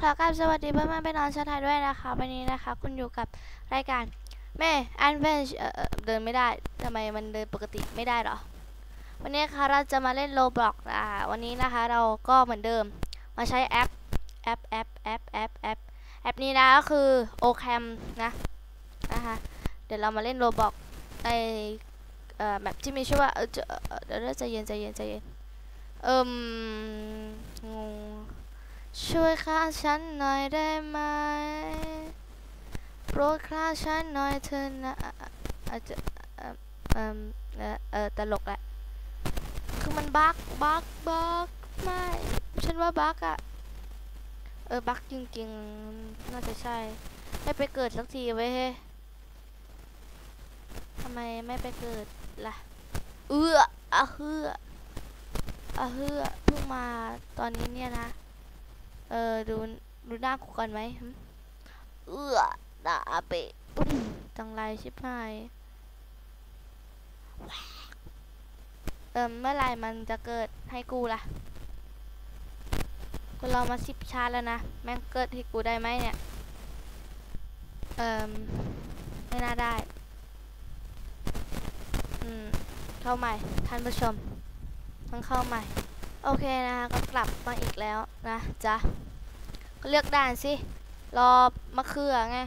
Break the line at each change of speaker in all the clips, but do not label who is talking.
ขอกราบสวัสดีเพื่อนๆไปนอนชาไทยด้วยนะคะ วันนี้นะคะ คุณอยู่กับรายการแม่อันเวนเอ่อเดินไม่ได้ทำไมมันเดินปกติไม่ได้หรอ วันนี้นะคะเราจะมาเล่นโลบล็อกนะคะวันนี้นะคะเราก็เหมือนเดิมมาใช้แอปแอปแอปแอปแอปแอปแอปนี้นะก็คือ Ocam นะนะคะเดี๋ยวเรามาเล่นโลบล็อกในเอ่อแบบที่มีชื่อว่าเออเดี๋ยวใจเย็นใจเย็นใจเย็นเอิ่มงง ช่วยฆ่าฉันหน่อยได้ไหมโปรดฆ่าฉันหน่อยเถอะนะอาจจะเออเออเออตลกแหละคือมันบักบักบักไม่ฉันว่าบักอะเออบักจริงๆน่าจะใช่ ให้ไปเกิดสักทีไว้เฮ้ทำไมไม่ไปเกิดล่ะเอืออะเฮืออะเฮือเพิ่งมาตอนนี้เนี่ยนะ เออดูดูหน้ากูก่อนไหมหึเอื้อด่าเปะปุ้มจังไรชิบหายเออเมื่อไรมันจะเกิดให้กูล่ะกูรอมาสิบชาติแล้วนะ แม่งเกิดให้กูได้ไหมเนี่ย เออไม่น่าได้ อืม เข้าใหม่ ท่านผู้ชมต้องเข้าใหม่ โอเคนะคะก็กลับมาอีกแล้วนะจ๊ะ เลือกด่านสิ รอมะเขือไง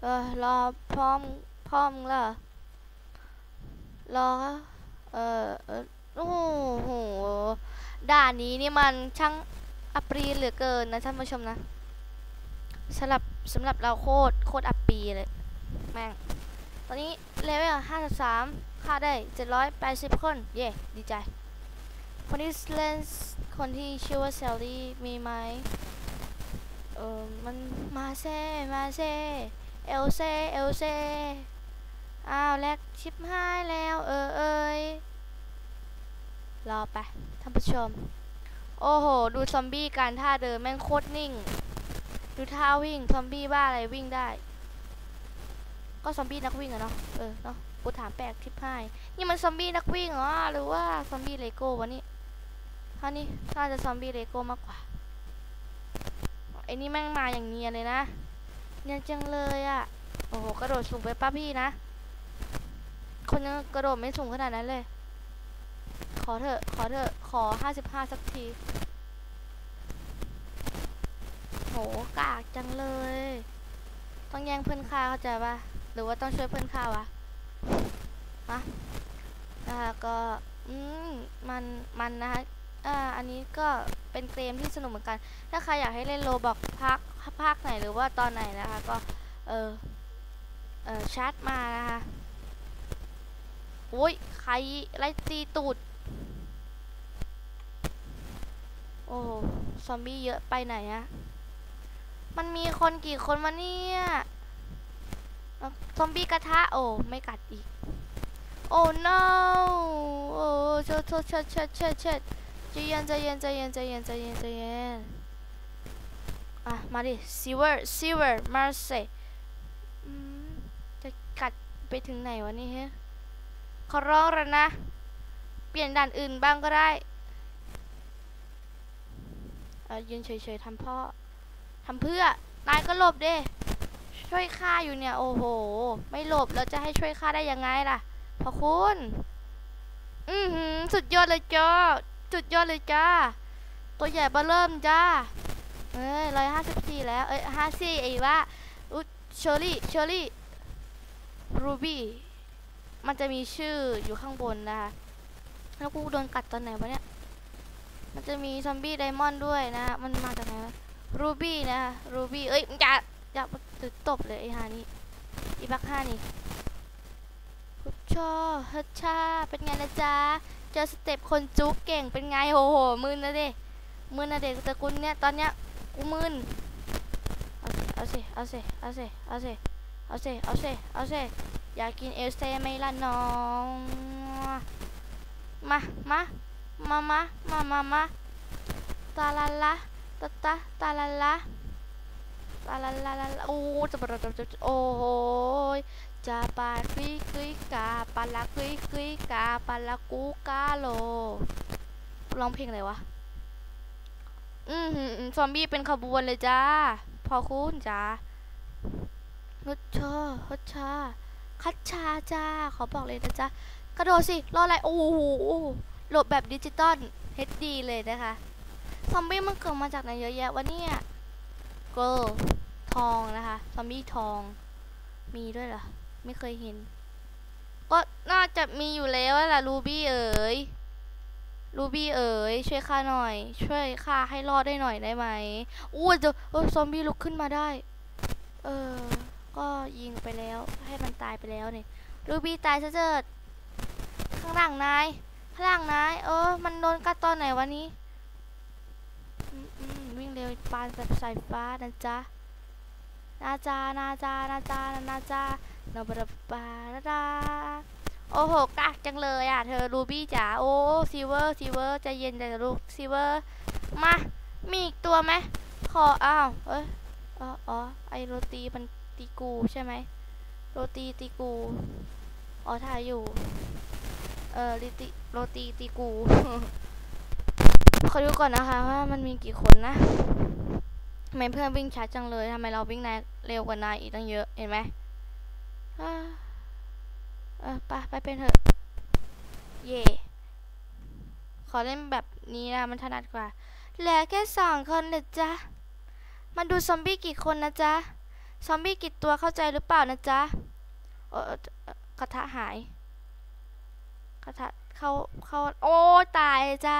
เออ รอพร้อมพร้อมเหรอรอ เออเอโอ้โห ด่านนี้นี่มันช่างอัปรีเหลือเกินนะท่านผู้ชมนะสำหรับสำหรับเราโคตรโคตรอัปปีเลย แม่ง ตอนนี้เลเวล53ค่าได้780คน เย่ดีใจ คนที่เล่นคนที่ชื่อว่าเซลลี่มีไหม ออมันมาเซมาเซเอลเซเอลเซอ้าวแลกชิปหายแล้วเออเอยรอไปท่านผู้ชม โอ้โห ดูซอมบี้การท่าเดินแม่งโคตรนิ่ง ดูท่าวิ่งซอมบี้บ้าอะไรวิ่งได้ ก็ซอมบี้นักวิ่งอะเนาะเออเนาะกูถามแปลกชิปหายนี่มันซอมบี้นักวิ่งเหรอหรือว่าซอมบี้เลโก้วะนี่ท่านี้น่าจะซอมบี้เลโก้มากกว่า อ้นี่แม่งมาอย่างเนียนเลยนะ เนียนจังเลยอะ่ะ โอ้โห กระโดดสูงไปป้าพี่นะ คนยังกระโดดไม่สูงขนาดนั้นเลย ขอเถอะ ขอเถอะ ขอห้าสิบห้าสักที โห กากจังเลย ต้องแย่งเพื่อนข้าเข้าใจปะหรือว่าต้องช่วยเพื่อนข้าวะฮะนะคะก็ อืม มัน มันนะคะ อ่าอันนี้ก็เป็นเกมที่สนุกเหมือนกัน ถ้าใครอยากให้เล่นโลบอกภาคภาคไหนหรือว่าตอนไหนนะคะ ก็เออเออแชทมานะคะโอ้ยใครไล่ตีตูด โอ้ซอมบี้เยอะไปไหนอะมันมีคนกี่คนมาเนี่ยอะซอมบี้กระทะ โอ้ไม่กัดอีก โอ้ no โอ้เชิดเชิดเชิดเชิดเชิดเชิด ใจเย็นใจเย็นใจเย็นใจเย็นใจเย็นใจเย็นอะมาดิซิเวอร์ซิเวอร์มาเซจะกัดไปถึงไหนวะนี่เฮ้ขอร้องแล้วนะ เปลี่ยนด่านอื่นบ้างก็ได้เออยืนเฉยๆทำพ่อทำเพื่อนายก็หลบเด้ช่วยข้าอยู่เนี่ย โอ้โห ไม่หลบแล้วจะให้ช่วยข้าได้ยังไงล่ะพอคุณ อือหือสุดยอดเลยจ้า จุดยอดเลยจ้า ตัวใหญ่เบอเริ่มจ้า เอ้ยร้อยห้าสิบสี่แล้ว เอ้ยห้าสี่ไอ้ว่าอุ๊เชอรี่เชอรี่รูบี้มันจะมีชื่ออยู่ข้างบนนะคะ แล้วกูโดนกัดตอนไหนวะเนี่ย มันจะมีซอมบี้ไดมอนด์ด้วยนะ มันมาจากไหนวะรูบี้นะรูบี้เอ้ยมึงอย่าอย่าตึกตบเลยไอ้ฮานี่อีบักฮานี่ฮุบชอฮัชชาเป็นไงนะจ๊ะ เจอสเต็ปคนจุกเก่งเป็นไงโหโหมืนนะเด็มืนนะเด็กแต่กุลเนี่ยตอนเนี้ยกูมืนเอาสิเอาสิเอาสิเอาสิเอาสิเอาสิเอาสิอยากกินเอลเซไหมล่ะน้องมามามามามามามาตาลาลาตาตาตาลาลา ตาลาลาลาโอ้จะบจะจะโอ้โหจะปาคุยคุยกาปาลาคุยคุยกาปาลากูกาโลร้องเพลงอะไรวะ อืมซอมบี้เป็นขบวนเลยจ้า พอคุณจ้าฮึดชอฮึดชา คัดชาจ้า ขอบอกเลยนะจ๊ะ กระโดดสิ รออะไร โอ้โหหลบแบบดิจิตอล HD เลยนะคะ ซอมบี้มันเกิดมาจากไหนเยอะแยะวะเนี่ยเกิล ทองนะคะ ซอมบี้ทอง มีด้วยเหรอ ไม่เคยเห็น ก็น่าจะมีอยู่แล้วล่ะรูบี้เอ๋ย รูบี้เอ๋ย ช่วยข้าหน่อย ช่วยข้าให้รอดได้หน่อยได้ไหมอู้เดี๋ยวเออซอมบี้ลุกขึ้นมาได้ เออ ก็ยิงไปแล้ว ให้มันตายไปแล้วเนี่ยรูบี้ตายซะเจิดข้างหลังนาย ข้างหลังนาย เออ มันโดนกัดตอนไหนวะนี้อืมอืมวิ่งเร็วปานแบบสายฟ้านะจ๊ะ นาจานาจานาจานาจานาบราบานาดาโอ้โหกากจังเลยอะเธอรูบี้จ๋าโอ้ซีเวอร์ซีเวอร์ใจเย็นใจลูกซีเวอร์มามีอีกตัวไหมขออ้าวเอ้ยอ๋ออ๋อไอโรตีมันตีกูใช่ไหมโรตีตีกูอ๋อถ่ายอยู่เออลิติโรตีตีกูขอดูก่อนนะคะว่ามันมีกี่คนนะ ทำไมเพื่อนวิ่งช้าจังเลยทำไมเราวิ่งนายเร็วกว่านายอีกตั้งเยอะ เห็นไหมอ่าเออไปไปเป็นเถอะ เย่ขอเล่นแบบนี้นะมันถนัดกว่า เหลือแค่สองคนเด็ดจ้ะมาดูซอมบี้กี่คนนะจ๊ะ ซอมบี้กี่ตัวเข้าใจหรือเปล่านะจ๊ะเออกระทะหาย กระทะเข้าเข้าโอ้ตายเลยจ้า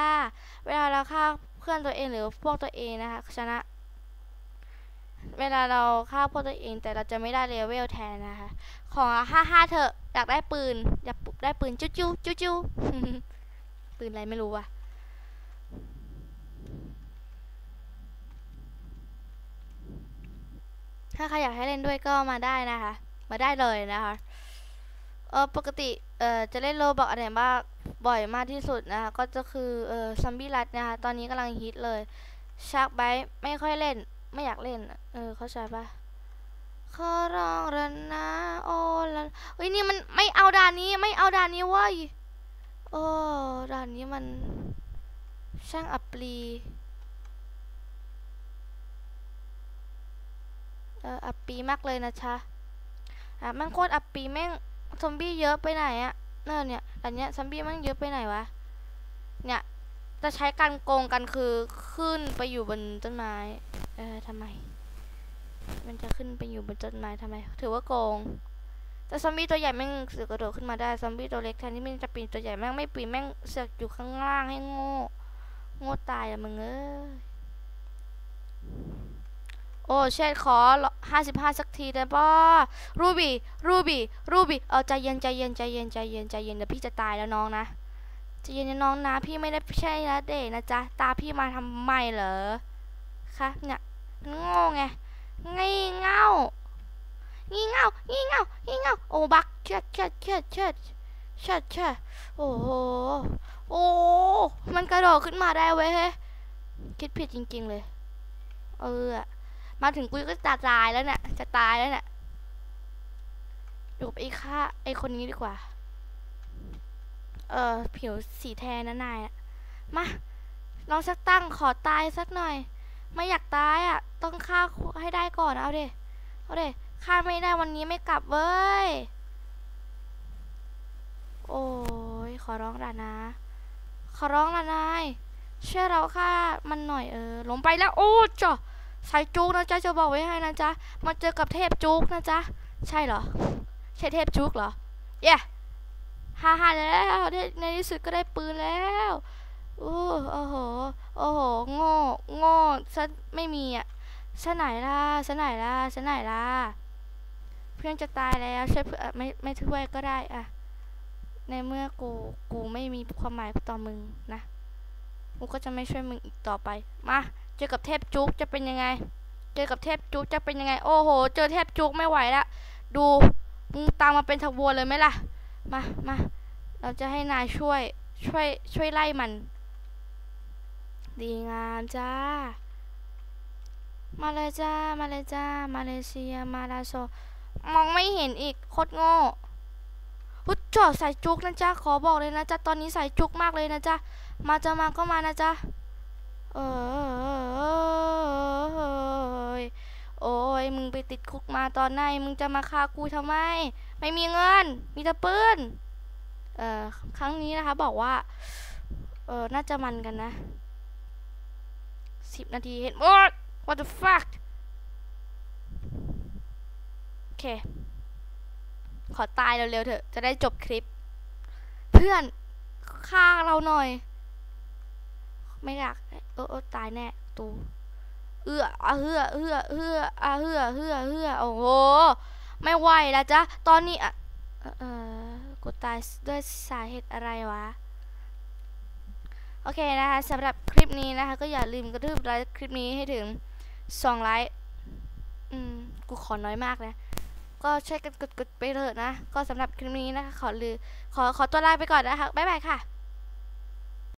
เวลาเราฆ่าเพื่อนตัวเองหรือพวกตัวเองนะคะชนะ เวลาเราฆ่าพวกตัวเอง แต่เราจะไม่ได้เลเวลแทนนะคะ ของห้าห้าเถอะอยากได้ปืน อยากได้ปืนจุ๊จู้จุ๊จู้ปืนอะไรไม่รู้ว่ะถ้าใครอยากให้เล่นด้วยก็มาได้นะคะ มาได้เลยนะคะ เออปกติ เออจะเล่นโลบอกอะไรบ้างบ่อยมากที่สุดนะคะ ก็จะคือ เออซัมบี้รัดนะคะ ตอนนี้กำลังฮิตเลยชาร์กไบไม่ค่อยเล่น ไม่อยากเล่น เออ เข้าใจปะขอร้องรันนะโอ้ละเฮ้ยนี่มันไม่เอาด่านนี้ไม่เอาด่านนี้เว้ยโอ้ด่านนี้มัน ช่างอับปรีเอออับปีมากเลยนะชะอะมันโคตรอับปีแม่งซอมบี้เยอะไปไหนอะเน่นเนี่ยอันเนี้ยซอมบี้มันเยอะไปไหนวะเนี่ย จะใช้การโกงกันคือขึ้นไปอยู่บนต้นไม้ เออทำไม มันจะขึ้นไปอยู่บนต้นไม้ทำไม ถือว่าโกง แต่ซอมบี้ตัวใหญ่แม่งเสือกกระโดดขึ้นมาได้ ซอมบี้ตัวเล็กแทนที่มันจะปีนตัวใหญ่แม่งไม่ปีนแม่งเสือกอยู่ข้างล่างให้โง่ โง่ตายอะมึงเอ้ย โอ้เชดขอห้าสิบห้าสักทีได้ป่ะรูบี้ รูบี้ รูบี้ เออใจเย็นใจเย็นใจเย็นใจเย็นใจเย็นเดี๋ยวพี่จะตายแล้วน้องนะ ใจเย็นน้องนะพี่ไม่ได้ใช่นะเด็กนะจ๊ะตาพี่มาทำไมเหรอคะเนี่ยโง่ไงงี่เง่างี่เง่างี่เง่างี่เง่าโอ้บักเชิดเชิดเชิดเชิดเชิดเชิดโอ้โหโอ้มันกระโดดขึ้นมาได้เว้ยเฮ้คิดผิดจริง ๆ เลย เออมาถึงกูก็จะตายแล้วเนี่ยจะตายแล้วเนี่ยอยู่กับไอ้ข้าไอ้คนนี้ดีกว่า เออผิวสีแทนนะนายมาลองสักตั้งขอตายสักหน่อย ไม่อยากตายอะ ต้องฆ่าให้ได้ก่อนเอาเดเอาเดฆ่าไม่ได้วันนี้ไม่กลับเว้ย โอ้ยขอร้องละนะ ขอร้องละนายช่วยเราฆ่ามันหน่อยเออลงไปแล้วโอ้จ้ะสายจุกนะจ๊ะจะบอกไว้ให้นะจ๊ะมาเจอกับเทพจุกนะจ๊ะใช่เหรอ ใช่เทพจุกเหรอเย้ ฮ่าฮ่าแล้วในที่สุดก็ได้ปืนแล้วโอ้โอ้โหโอ้โหโง่โง่ซะไม่มีอะซะไหนล่ะซะไหนล่ะซะไหนล่ะเพื่อนจะตายแล้วช่วยเพื่อไม่ไม่ช่วยก็ได้อะในเมื่อกูกูไม่มีความหมายต่อมึงนะกูก็จะไม่ช่วยมึงอีกต่อไปมาเจอกับเทพจุ๊กจะเป็นยังไง เจอกับเทพจุ๊กจะเป็นยังไง โอ้โห เจอเทพจุ๊กไม่ไหวละดูมึงตามมาเป็นขบวนเลยไหมล่ะ มามาเราจะให้นายช่วย ช่วย ช่วยไล่มัน ดีงามจ้า มาเลยจ้า มาเลยจ้า มาเลเซีย มาลาโซ มองไม่เห็นอีก โคตรโง่หุจอดใส่จุกนะจ๊ะ ขอบอกเลยนะจ๊ะ ตอนนี้ใส่จุกมากเลยนะจ๊ะ มาจะมาก็มานะจ๊ะ เอ้ยโอ้ยมึงไปติดคุกมาตอนไหน มึงจะมาฆ่ากูทำไม ไม่มีเงิน มีแต่ปืน เอ่อ ครั้งนี้นะคะ บอกว่า เออน่าจะมันกันนะสิบนาทีเห็น What What the fuck โอเค ขอตายเร็วๆเถอะ จะได้จบคลิป เพื่อนฆ่าเราหน่อย ไม่อยากเออเออตายแน่ตูเอื้ออะเฮือเฮือเฮืออะเฮือเฮือเฮือโอ้โห ไม่ไหวแล้วจ้ะตอนนี้อะเอ่อเออกูตายด้วยสาเหตุอะไรวะ โอเคนะคะสำหรับคลิปนี้นะคะ ก็อย่าลืมกระทืบไลค์คลิปนี้ให้ถึง2ไลค์อืมกูขอน้อยมากนะ ก็ช่วยกันกดๆไปเถอะนะ ก็สำหรับคลิปนี้นะคะ ขอลือขอขอตัวลาไปก่อนนะคะบ๊ายบายค่ะ